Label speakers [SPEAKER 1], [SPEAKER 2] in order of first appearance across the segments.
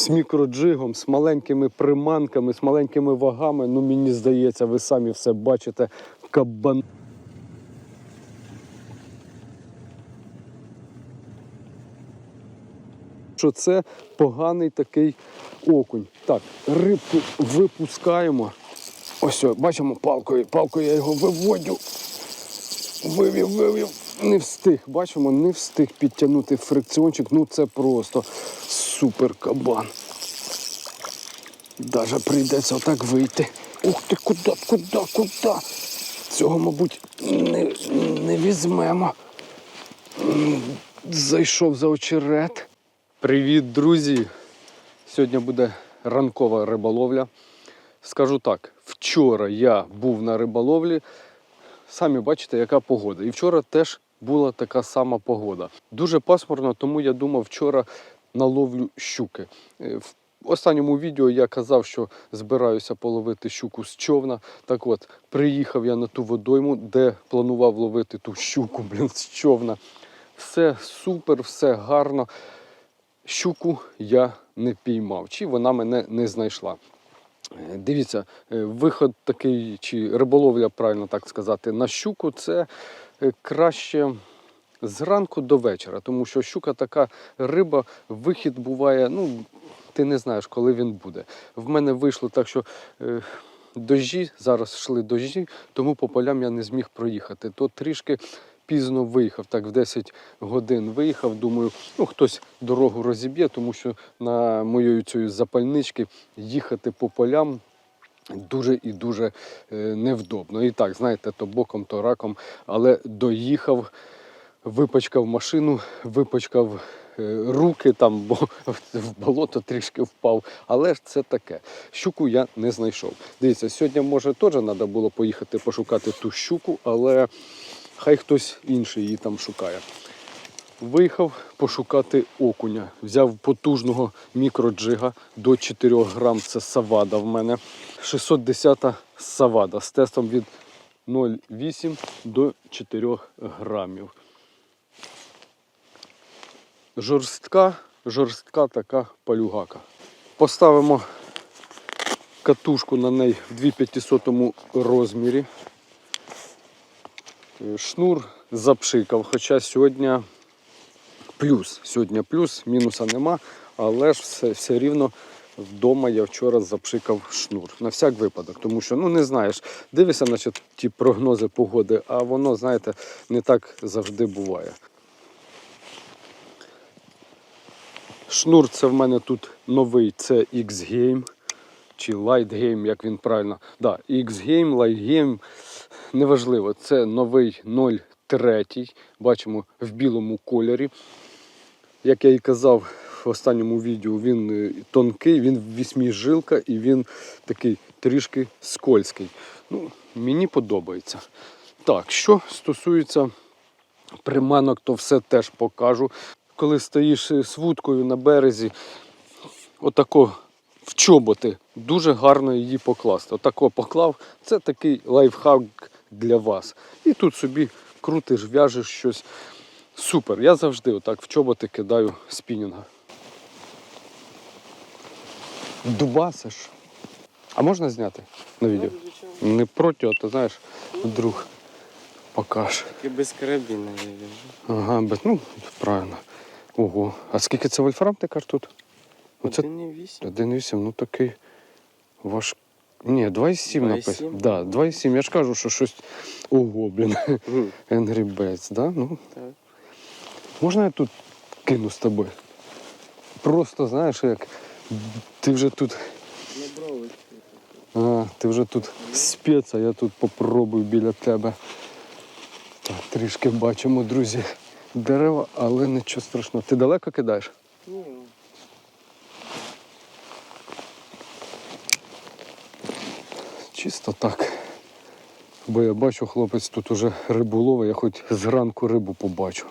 [SPEAKER 1] з мікроджигом, з маленькими приманками, з маленькими вагами. Ну, мені здається, ви самі все бачите. Кабан. Що це поганий такий окунь. Так, рибку випускаємо. Ось, бачимо палкою. Палкою я його виводю. Вивів, вивів. Не встиг. Бачимо, не встиг підтягнути фрикціончик. Ну це просто супер кабан. Даже прийдеться отак вийти. Ух ти, куди, куди, куди? Цього, мабуть, не, не візьмемо. Зайшов за очерет. Привіт, друзі! Сьогодні буде ранкова риболовля. Скажу так, вчора я був на риболовлі. Самі бачите, яка погода. І вчора теж була така сама погода. Дуже пасмурно, тому я думав вчора наловлю щуки. Е, В останньому відео я казав, що збираюся половити щуку з човна. Так от, приїхав я на ту водойму, де планував ловити ту щуку, блін, з човна. Все супер, все гарно. Щуку я не піймав, чи вона мене не знайшла. Е, Дивіться, е, виход такий, чи риболовля, правильно так сказати, на щуку це краще зранку до вечора, тому що щука така риба, вихід буває, ну, ти не знаєш, коли він буде. В мене вийшло так, що е, дощі, зараз йшли дощі, тому по полям я не зміг проїхати. То трішки пізно виїхав, так в 10 годин виїхав. Думаю, ну хтось дорогу розіб'є, тому що на моєї цієї запальнички їхати по полям. Дуже і дуже е, невдобно. І так, знаєте, то боком, то раком, але доїхав, випачкав машину, випачкав е, руки там, бо в болото трішки впав. Але ж це таке. Щуку я не знайшов. Дивіться, сьогодні, може, теж треба було поїхати пошукати ту щуку, але хай хтось інший її там шукає. Виїхав пошукати окуня. Взяв потужного мікроджига до 4 грам. Це савада в мене. 610-та савада з тестом від 0,8 до 4 грамів. Жорстка, жорстка така палюгака. Поставимо катушку на неї в 2500 розмірі. Шнур запшикав, хоча сьогодні плюс. Сьогодні плюс, мінуса нема, але ж все, все рівно вдома я вчора запшикав шнур. На всяк випадок, тому що ну не знаєш, дивишся на ті прогнози погоди, а воно, знаєте, не так завжди буває. Шнур це в мене тут новий, це X-Game чи Light Game, як він правильно. Да, X-Game, Light Game, неважливо, це новий 0,3, бачимо в білому кольорі. Як я і казав в останньому відео, він е, тонкий, він вісьмижилка і він такий трішки скользкий. Ну, мені подобається. Так, що стосується приманок, то все теж покажу. Коли стоїш з вудкою на березі, отако в чоботи, дуже гарно її покласти. Отако поклав, це такий лайфхак для вас. І тут собі крутиш, в'яжеш щось. Супер. Я завжди отак в чоботи кидаю спінінга. Дубасиш. А можна зняти на відео? Не проти, а то знаєш, вдруг покаж.
[SPEAKER 2] І без карабіна я вижу.
[SPEAKER 1] Ага, без, ну, правильно. Ого. А скільки це вольфрам ти кажеш тут? Оце
[SPEAKER 2] Один і вісім.
[SPEAKER 1] 1,8, ну такий ваш. Ні, 2,7 написано. Да, 2,7. Я ж кажу, що щось. Ого, блін. Angry Birds, да? Ну,
[SPEAKER 2] Так.
[SPEAKER 1] можна я тут кину з тобою? Просто знаєш, як ти вже тут. А, ти вже тут спец, а я тут попробую біля тебе. Так, трішки бачимо, друзі, дерева, але нічого страшного. Ти далеко кидаєш?
[SPEAKER 2] Ні,
[SPEAKER 1] Чисто так. Бо я бачу, хлопець тут уже рибу ловить, я хоч зранку рибу побачу.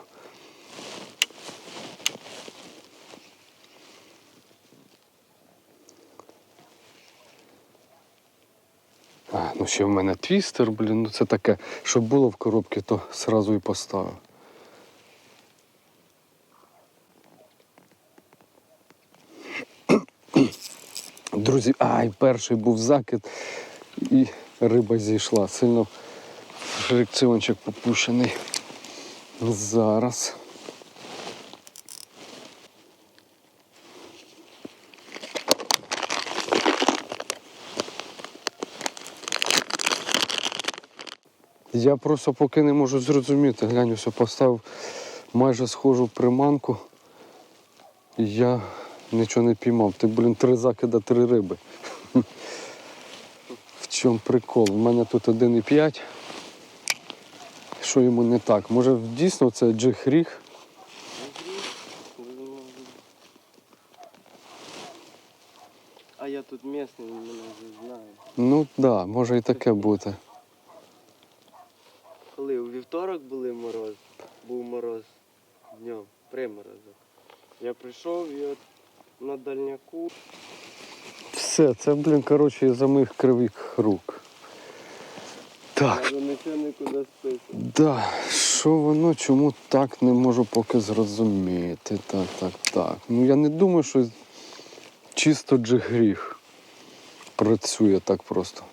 [SPEAKER 1] А, ну ще в мене твістер, блін, ну це таке, щоб було в коробці, то сразу і поставив. Друзі, ай, перший був закид, і риба зійшла. Сильно фрикціончик попущений. Зараз. Я просто поки не можу зрозуміти. Глянь, все поставив майже схожу приманку. Я нічого не піймав. Ти, блін, три закида, три риби. В чому прикол? У мене тут 1,5. Що йому не так? Може дійсно це джиг-ріг?
[SPEAKER 2] А я тут місний, він мене вже знає.
[SPEAKER 1] Ну так, да, може і таке бути.
[SPEAKER 2] Коли у вівторок були мороз, був мороз днем, приморозок. Я прийшов і от на дальняку.
[SPEAKER 1] Все, це, блін, коротше, із-за моїх кривих рук. Так,
[SPEAKER 2] нікуди.
[SPEAKER 1] Да, що воно, чому так не можу поки зрозуміти. Так, так, так. Ну я не думаю, що чисто джигріх працює так просто.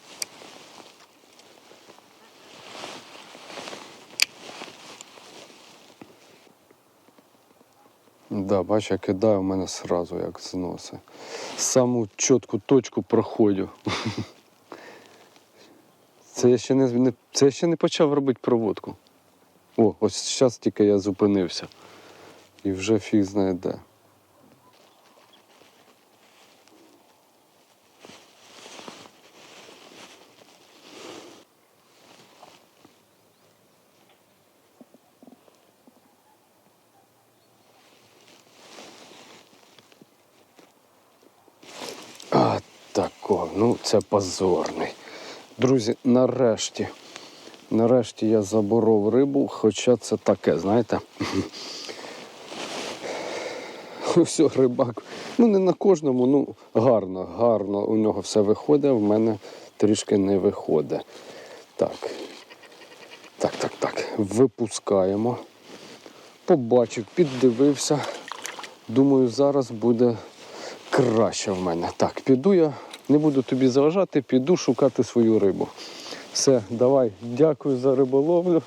[SPEAKER 1] Да, бач, я кидаю в мене сразу як зноси. Саму чітку точку проходжу. Це я ще не, не, це я ще не почав робити проводку. О, ось зараз тільки я зупинився. І вже фіг знає де. А, тако, ну це позорний. Друзі, нарешті. Нарешті я заборов рибу, хоча це таке, знаєте. Все, рибак. Ну, не на кожному, ну гарно, гарно. У нього все виходить, в мене трішки не виходить. Так. Так, так, так. Випускаємо. Побачив, піддивився. Думаю, зараз буде краще в мене. Так, піду я, не буду тобі заважати, піду шукати свою рибу. Все, давай, дякую за риболовлю.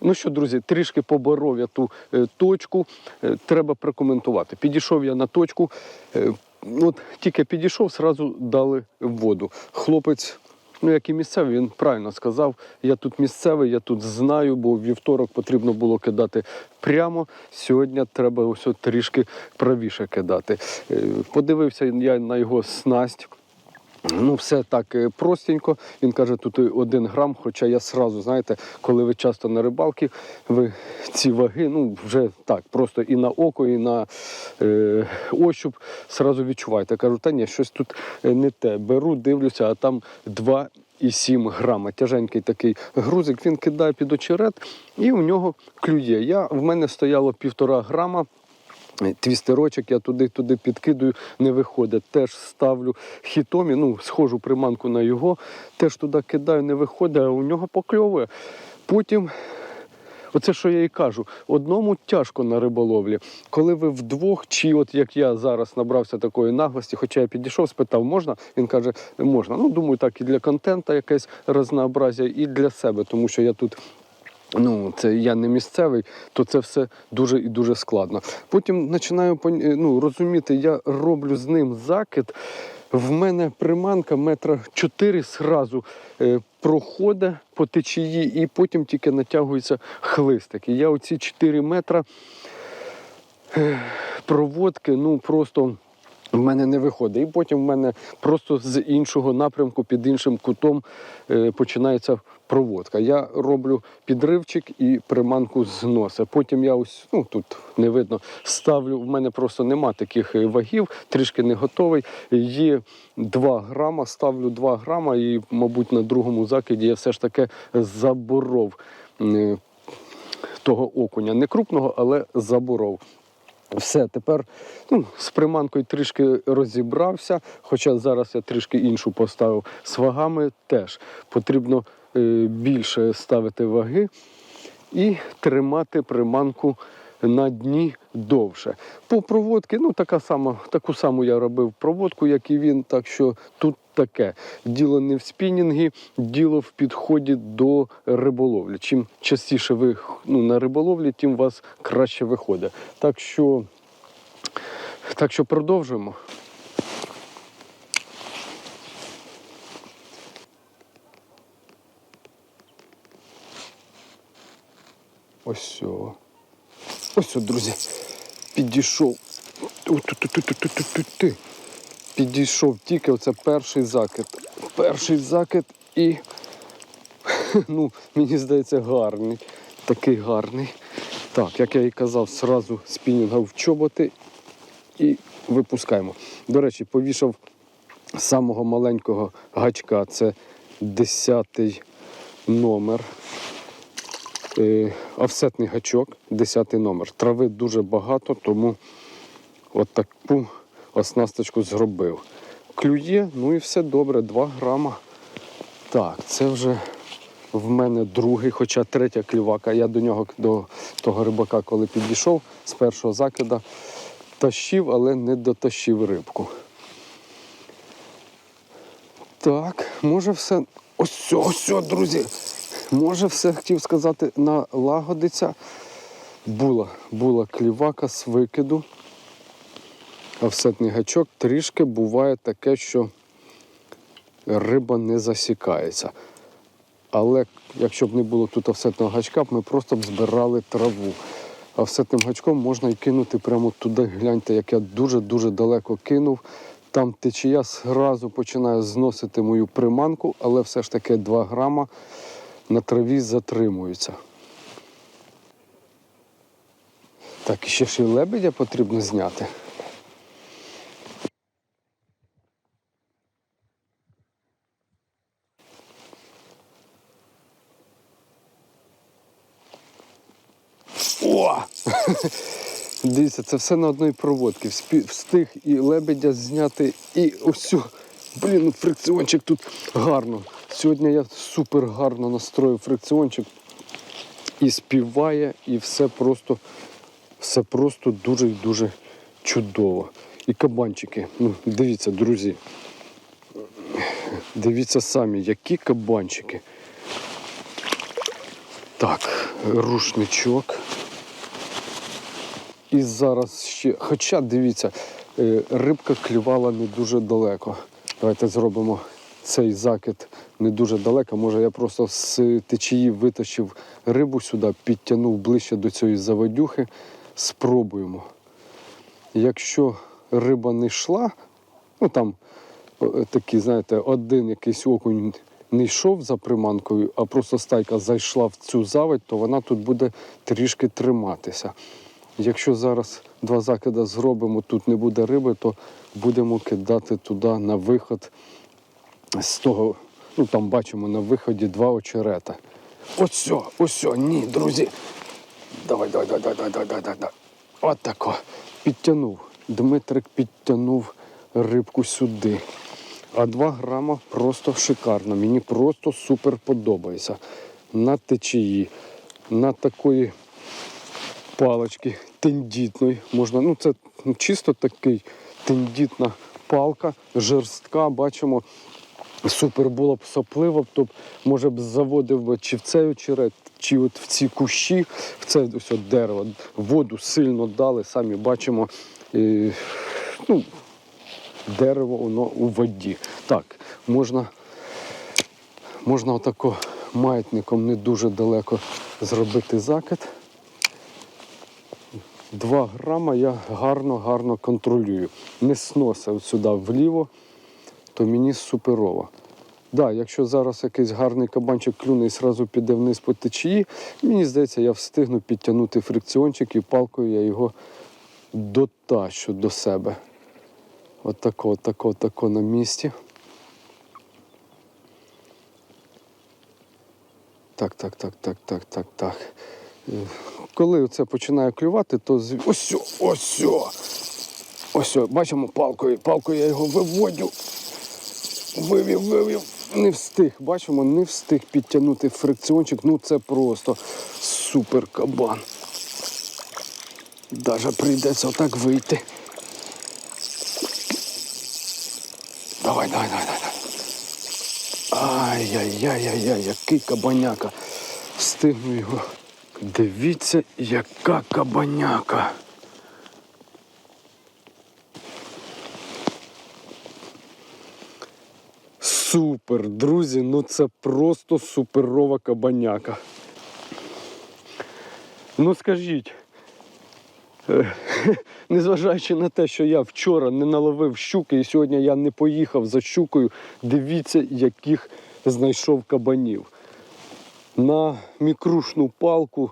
[SPEAKER 1] Ну що, друзі, трішки поборов я ту е, точку, е, треба прокоментувати. Підійшов я на точку, е, от тільки підійшов, зразу дали воду. Хлопець, ну як і місцевий, він правильно сказав. Я тут місцевий, я тут знаю, бо вівторок потрібно було кидати прямо. Сьогодні треба ось трішки правіше кидати. Е, Подивився я на його снасть. Ну, все так е, простенько. Він каже, тут один грам. Хоча я сразу, знаєте, коли ви часто на рибалки, ви ці ваги, ну вже так, просто і на око, і на е, ощуп сразу відчуваєте. Кажу, та ні, щось тут е, не те. Беру, дивлюся, а там 2,7 грама. Тяженький такий грузик, він кидає під очерет і у нього клює. Я, в мене стояло півтора грама. Твістерочок я туди-туди підкидую, не виходить. Теж ставлю хітомі, ну, схожу приманку на його, теж туди кидаю, не виходить, а у нього покльовує. Потім, оце що я і кажу, одному тяжко на риболовлі. Коли ви вдвох, чи от як я зараз набрався такої наглості, хоча я підійшов, спитав, можна? Він каже, можна. Ну, думаю, так і для контента якесь разнообразя, і для себе, тому що я тут Ну, це я не місцевий, то це все дуже і дуже складно. Потім починаю е, ну, розуміти, я роблю з ним закид. В мене приманка метра чотири зразу е, проходить по течії, і потім тільки натягується хлистик. І я оці 4 метра е, проводки, ну просто. В мене не виходить. І потім в мене просто з іншого напрямку, під іншим кутом е, починається проводка. Я роблю підривчик і приманку з носа. Потім я ось, ну тут не видно, ставлю. В мене просто нема таких е, вагів, трішки не готовий. Є 2 грама, ставлю 2 грама, і, мабуть, на другому закиді я все ж таки заборов е, того окуня. Не крупного, але заборов. Все, тепер ну, з приманкою трішки розібрався, хоча зараз я трішки іншу поставив. З вагами теж потрібно е, більше ставити ваги і тримати приманку на дні довше. По проводці, ну така сама, таку саму я робив проводку, як і він. Так що тут таке. Діло не в спінінгі, діло в підході до риболовлі. Чим частіше ви ну, на риболовлі, тим у вас краще виходить. Так що, так що продовжуємо. Ось. сьо. Ось, сьо, друзі. Підійшов. Підійшов тільки оце перший закид. Перший закид і, ну, мені здається, гарний. Такий гарний. Так, як я і казав, зразу спінінга в чоботи і випускаємо. До речі, повішав самого маленького гачка. Це 10 номер. Е, офсетний гачок, 10 номер. Трави дуже багато, тому от таку оснасточку зробив. Клює, ну і все добре, 2 грама. Так, це вже в мене другий, хоча третя клювака. Я до нього, до того рибака, коли підійшов з першого закида, тащив, але не дотащив рибку. Так, може все. Ось, ось, друзі. Може, все хотів сказати, налагодиться. Була, була клівака з викиду. Офсетний гачок трішки буває таке, що риба не засікається. Але якщо б не було тут офсетного гачка, ми просто б збирали траву. Офсетним гачком можна і кинути прямо туди. Гляньте, як я дуже-дуже далеко кинув. Там течія зразу починає зносити мою приманку, але все ж таки 2 грама на траві затримуються. Так, ще ж і лебедя потрібно зняти. О! Дивіться, це все на одній проводці. Встиг і лебедя зняти, і ось. Блін, фрикціончик тут гарно. Сьогодні я супер гарно настроїв фрикціончик. І співає, і все просто, все просто дуже і дуже чудово. І кабанчики. Ну, дивіться, друзі. Дивіться самі, які кабанчики. Так, рушничок. І зараз ще. Хоча дивіться, е, рибка клювала не дуже далеко. Давайте зробимо цей закид не дуже далеко. Може, я просто з течії витащив рибу сюди, підтягнув ближче до цієї заводюхи. Спробуємо. Якщо риба не йшла, ну там е, такий, знаєте, один якийсь окунь не йшов за приманкою, а просто стайка зайшла в цю заводь, то вона тут буде трішки триматися. Якщо зараз два закида зробимо, тут не буде риби, то будемо кидати туди на виход з того, ну там бачимо на виході два очерета. Ось, ось, ні, друзі. Давай, давай, давай, давай, давай, давай, давай. От тако. Підтягнув. Дмитрик підтягнув рибку сюди. А 2 грама просто шикарно. Мені просто супер подобається. На течії, на такої палочки тендітної. Можна, ну це чисто такий тендітна палка, жерстка, бачимо. Супер було б сопливо, то б, може б заводив би чи в цей очерет, чи от в ці кущі, в це ось от дерево. Воду сильно дали, самі бачимо. І, ну, дерево воно у воді. Так, можна, можна отако маятником не дуже далеко зробити закид. Два грама я гарно-гарно контролюю. Не сносив сюди вліво, то мені суперово. Да, якщо зараз якийсь гарний кабанчик клюне і одразу піде вниз по течії, мені здається, я встигну підтягнути фрикціончик і палкою я його дотащу до себе. Отако, отако, отако на місці. Так, так, так, так, так, так, так. Коли це починає клювати, то з... ось, ось, ось, бачимо палкою. Палкою я його виводю. Вивів, вивів. Не встиг. Бачимо, не встиг підтягнути фрикціончик. Ну це просто супер кабан. Даже прийдеться отак вийти. Давай, давай, давай, давай. Ай-яй-яй-яй-яй, який кабаняка. Встигну його. Дивіться, яка кабаняка. Супер, друзі, ну це просто суперова кабаняка. Ну скажіть, е, незважаючи на те, що я вчора не наловив щуки і сьогодні я не поїхав за щукою, дивіться, яких знайшов кабанів. На мікрушну палку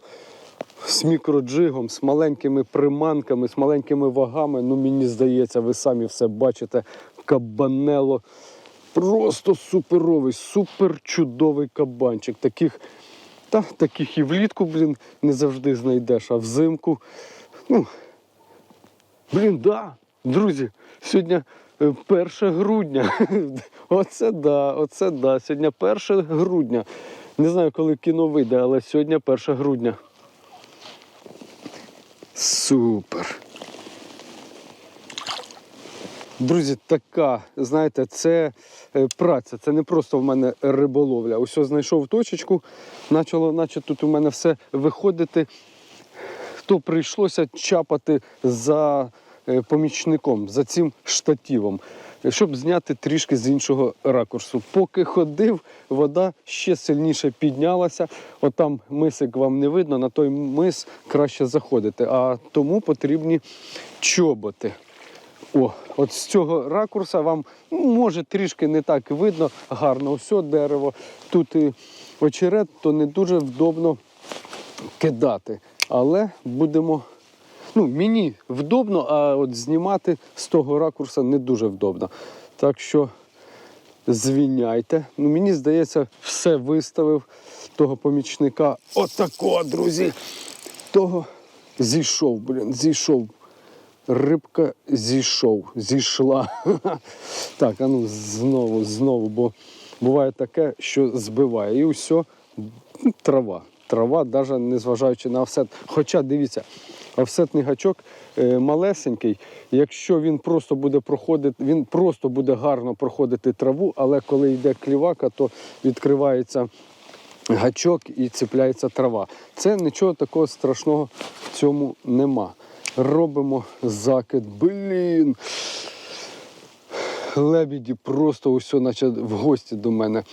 [SPEAKER 1] з мікроджигом, з маленькими приманками, з маленькими вагами. Ну, мені здається, ви самі все бачите. Кабанело. Просто суперовий, супер чудовий кабанчик. Таких, та, таких і влітку, блін, не завжди знайдеш, а взимку. Ну, блін, да, друзі, сьогодні е, 1 грудня. Оце да, оце да. Сьогодні 1 грудня. Не знаю, коли кіно вийде, але сьогодні 1 грудня. Супер. Друзі, така, знаєте, це е, праця, це не просто в мене риболовля. Ось знайшов точечку, почало, наче тут у мене все виходити. То прийшлося чапати за е, помічником, за цим штативом, щоб зняти трішки з іншого ракурсу. Поки ходив, вода ще сильніше піднялася. Отам мисик вам не видно, на той мис краще заходити. А тому потрібні чоботи. О, от з цього ракурса вам ну, може трішки не так видно, гарно все дерево. Тут і очерет, то не дуже вдобно кидати. Але будемо. Ну, мені вдобно, а от знімати з того ракурса не дуже вдобно. Так що звіняйте. Ну, мені здається, все виставив того помічника. Отако, друзі. Того зійшов, блін, зійшов. Рибка зійшов, зійшла. Так, а ну знову, знову, бо буває таке, що збиває. І все, трава. Трава, навіть незважаючи на офсет. Хоча дивіться, офсетний гачок е, малесенький. Якщо він просто буде проходити, він просто буде гарно проходити траву, але коли йде клівака, то відкривається гачок і цепляється трава. Це нічого такого страшного в цьому нема. Робимо закид. Блін. Лебіді просто усе, наче в гості до мене.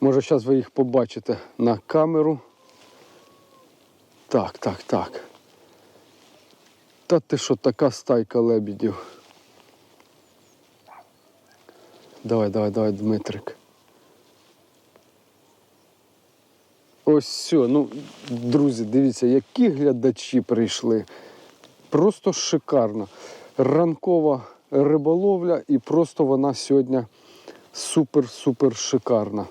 [SPEAKER 1] Може, зараз ви їх побачите на камеру. Так, так, так. Та ти що, така стайка лебідів. Давай, давай, давай, Дмитрик. Ось все. Ну, друзі, дивіться, які глядачі прийшли. Просто шикарно. Ранкова риболовля і просто вона сьогодні супер-супер шикарна.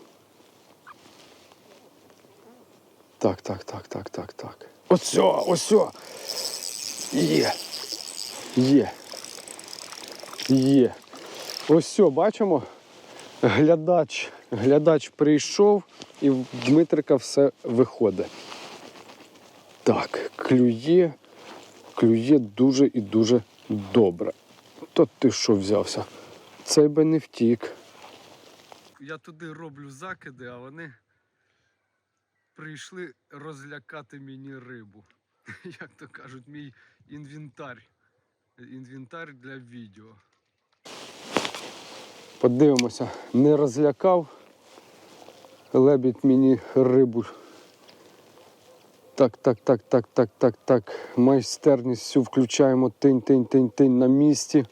[SPEAKER 1] Так, так, так, так, так, так. Ось, ось. Є. Є. Є. Ось все, бачимо. Глядач, глядач прийшов і в Дмитрика все виходить. Так, клює, клює дуже і дуже добре. То ти що взявся? Цей би не втік. Я туди роблю закиди, а вони прийшли розлякати мені рибу. Як то кажуть, мій інвентар. Інвентар для відео. Подивимося, не розлякав. Лебідь мені рибу. Так, так, так, так, так, так, так. Майстерність всю включаємо. Тинь, тинь, тинь, тинь на місці.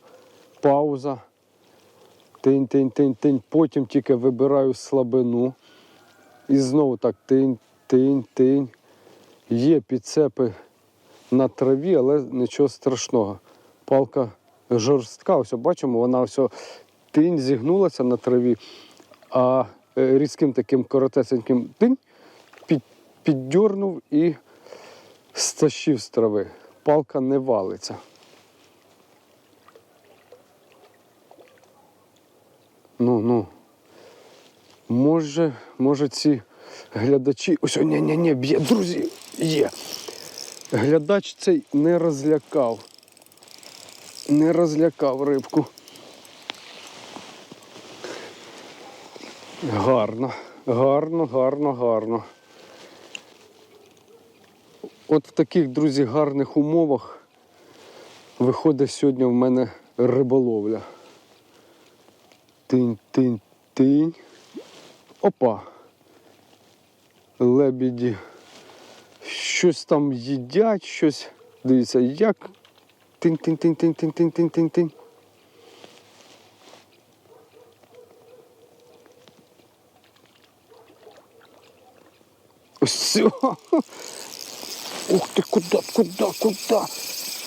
[SPEAKER 1] Пауза. Тинь, тинь, тинь, тинь. Потім тільки вибираю слабину. І знову так тинь, тинь, тинь. Є підцепи на траві, але нічого страшного. Палка жорстка, ось бачимо, вона ось тинь зігнулася на траві, а е, різким таким коротесеньким тинь піддьорнув і стащив з трави. Палка не валиться. Ну, ну. Може, може ці глядачі. Ось, ні, ні, ні, б'є, друзі, є. глядач цей не розлякав. Не розлякав рибку. Гарно, гарно, гарно, гарно. От в таких, друзі, гарних умовах виходить сьогодні в мене риболовля. Тинь, тинь, тинь. Опа. Лебіді. Щось там їдять, щось. Дивіться, як. Тинь-тинь-тинь-тинь-тинь-тинь-тинь-тинь. Ось. Ух ти, куди, куди, куди?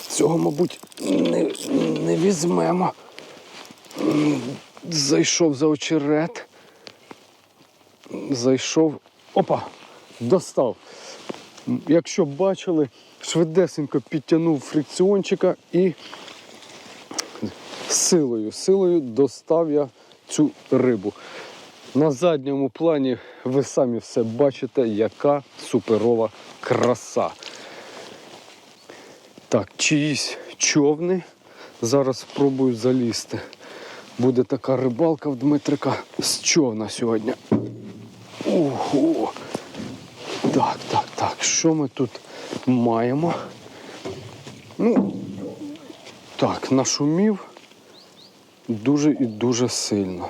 [SPEAKER 1] Цього, мабуть, не, не візьмемо. Зайшов за очерет. Зайшов. Опа! Достав. Якщо бачили, швидесенько підтягнув фрикціончика і силою, силою достав я цю рибу. На задньому плані ви самі все бачите, яка суперова краса. Так, чиїсь човни. Зараз спробую залізти. Буде така рибалка в Дмитрика з човна сьогодні. Ого! Так, так, так. Що ми тут маємо? Ну, так, нашумів дуже і дуже сильно.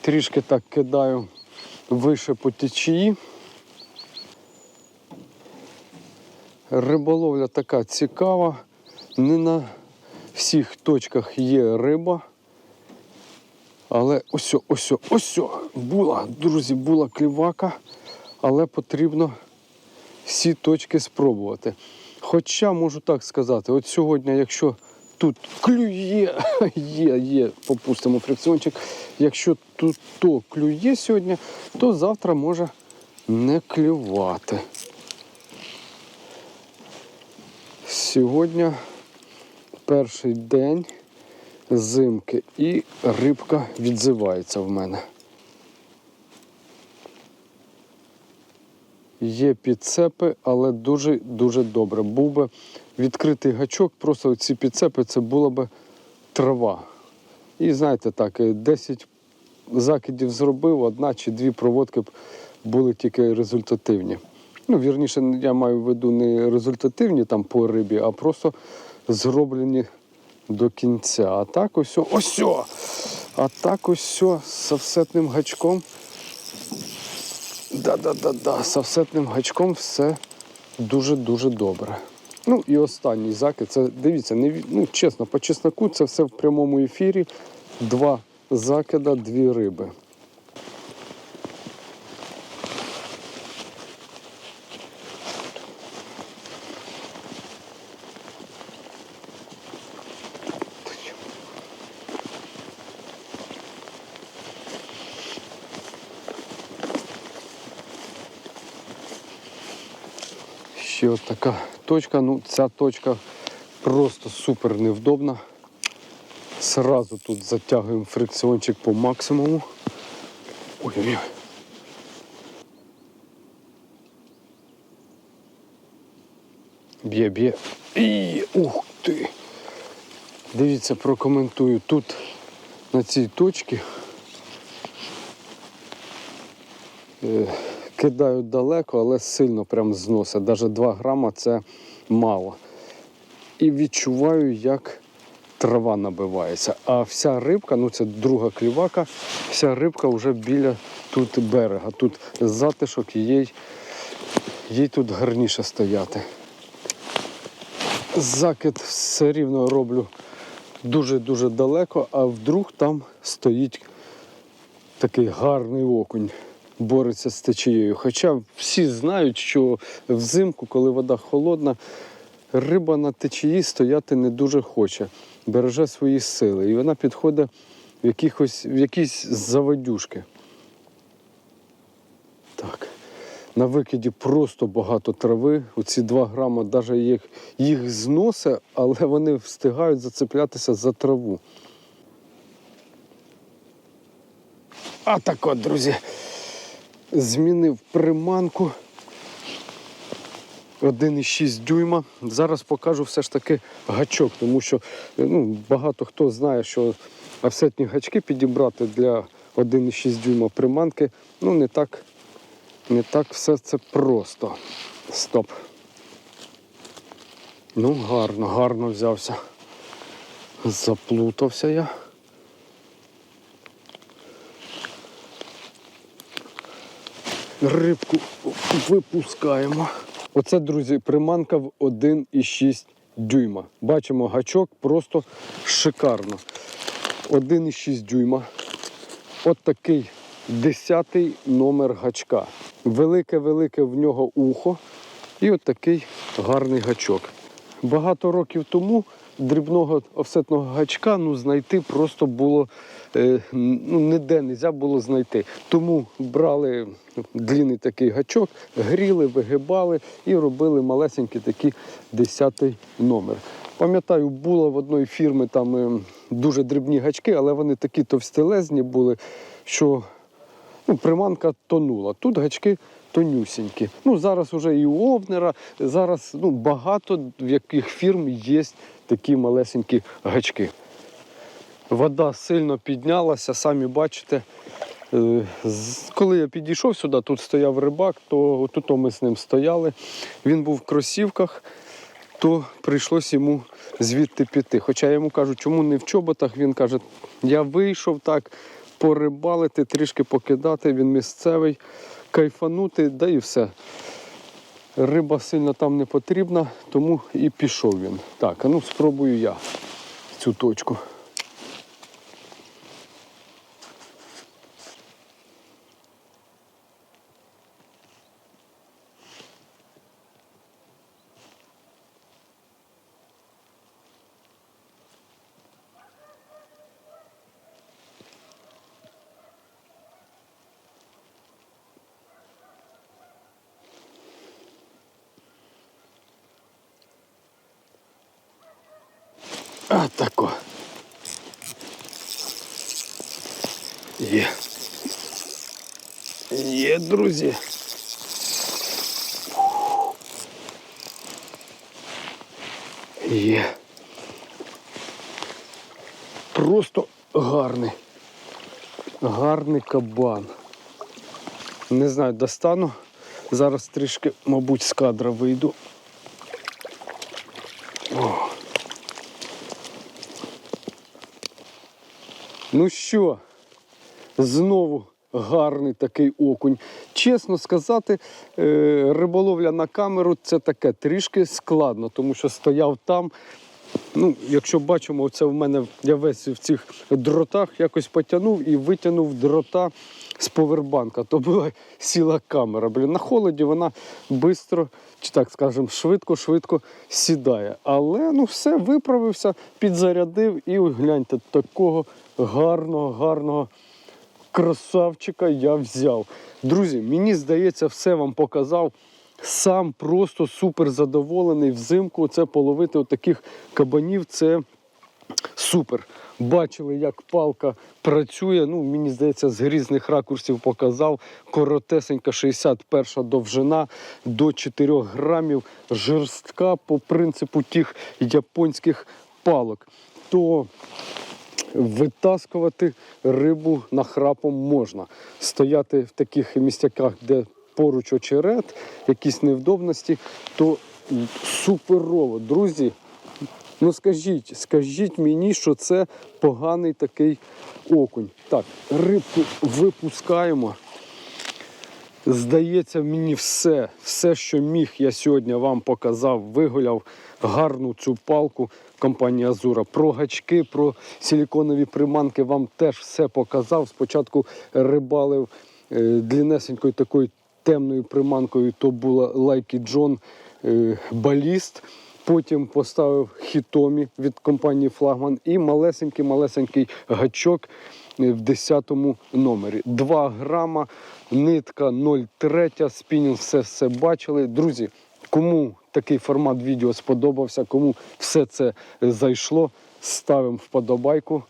[SPEAKER 1] Трішки так кидаю вище по течії. Риболовля така цікава. Не на всіх точках є риба. Але ось, ось, ось була, друзі, була клівака, але потрібно всі точки спробувати. Хоча можу так сказати, от сьогодні, якщо тут клює, є, є, попустимо фрикціончик, якщо тут то клює сьогодні, то завтра може не клювати. Сьогодні перший день зимки і рибка відзивається в мене. Є підцепи, але дуже-дуже добре. Був би відкритий гачок, просто ці підцепи це була би трава. І знаєте так, е, 10 закидів зробив, одна чи дві проводки були тільки результативні. Ну, вірніше, я маю в виду не результативні там по рибі, а просто зроблені до кінця. А так ось, ось, а так ось з офсетним гачком. Да-да-да-да, з офсетним гачком все дуже-дуже добре. Ну і останній закид. Це дивіться, не, ну, чесно, по чесноку це все в прямому ефірі. Два закида, дві риби. Ще така точка. Ну, ця точка просто супер невдобна. Сразу тут затягуємо фрикціончик по максимуму. Ой-ой-ой. Б'є, б'є. І ух ти. Дивіться, прокоментую. Тут на цій точці кидаю далеко, але сильно прям зносить. Навіть 2 грама це мало. І відчуваю, як трава набивається. А вся рибка, ну це друга клівака, вся рибка вже біля тут берега. Тут затишок їй, їй тут гарніше стояти. Закид все рівно роблю дуже-дуже далеко, а вдруг там стоїть такий гарний окунь, бореться з течією. Хоча всі знають, що взимку, коли вода холодна, риба на течії стояти не дуже хоче, береже свої сили. І вона підходить в, якихось, в якісь заводюшки. Так. На викиді просто багато трави. Оці 2 грами навіть їх, їх зносить, але вони встигають зацеплятися за траву. А так от, друзі, змінив приманку. 1,6 дюйма. Зараз покажу все ж таки гачок, тому що ну, багато хто знає, що офсетні гачки підібрати для 1,6 дюйма приманки. Ну, не так, не так все це просто. Стоп. Ну, гарно, гарно взявся. Заплутався я. Рибку випускаємо. Оце, друзі, приманка в 1,6 дюйма. Бачимо, гачок просто шикарно. 1,6 дюйма. От такий десятий номер гачка. Велике-велике в нього ухо. І от такий гарний гачок. Багато років тому дрібного офсетного гачка ну, знайти просто було е, ну, ніде не було знайти. Тому брали длинний такий гачок, гріли, вигибали і робили малесенький такий десятий номер. Пам'ятаю, було в одної фірми там е, дуже дрібні гачки, але вони такі товстелезні були, що ну, приманка тонула. Тут гачки тонюсінькі. Ну, зараз вже і у Овнера, зараз ну, багато в яких фірм є такі малесенькі гачки. Вода сильно піднялася, самі бачите. Е, Коли я підійшов сюди, тут стояв рибак, то тут ми з ним стояли. Він був в кросівках, то прийшлось йому звідти піти. Хоча я йому кажу, чому не в чоботах, він каже, я вийшов так порибалити, трішки покидати, він місцевий, кайфанути, да і все. Риба сильно там не потрібна, тому і пішов він. Так, ну спробую я цю точку. А тако. Є. Є, друзі. Є. Просто гарний. Гарний кабан. Не знаю, достану. Зараз трішки, мабуть, з кадра вийду. Ну що, знову гарний такий окунь. Чесно сказати, е, риболовля на камеру це таке трішки складно, тому що стояв там. Ну, якщо бачимо, це в мене я весь в цих дротах якось потягнув і витягнув дрота з повербанка. То була сіла камера. Блін, на холоді вона швидко, чи так скажемо, швидко-швидко сідає. Але ну все, виправився, підзарядив і гляньте, такого гарного, гарного красавчика я взяв. Друзі, мені здається, все вам показав. Сам просто супер задоволений взимку. Це половити отаких кабанів. Це супер. Бачили, як палка працює. Ну, мені здається, з різних ракурсів показав. Коротесенька 61 довжина до 4 грамів, жорстка по принципу тих японських палок. То витаскувати рибу нахрапом можна. Стояти в таких місцяках, де поруч очерет, якісь невдобності, то суперово. Друзі, ну скажіть, скажіть мені, що це поганий такий окунь. Так, рибку випускаємо. Здається, мені все, все, що міг, я сьогодні вам показав, вигуляв гарну цю палку компанії Азура. Про гачки, про силіконові приманки вам теж все показав. Спочатку рибалив е, длінесенькою такою темною приманкою, то була Лайкі Джон е, Баліст. Потім поставив хітомі від компанії Флагман і малесенький-малесенький гачок е, в 10 номері. 2 грама, нитка 0,3, спінінг, все все бачили. Друзі, кому такий формат відео сподобався, кому все це зайшло, ставимо вподобайку,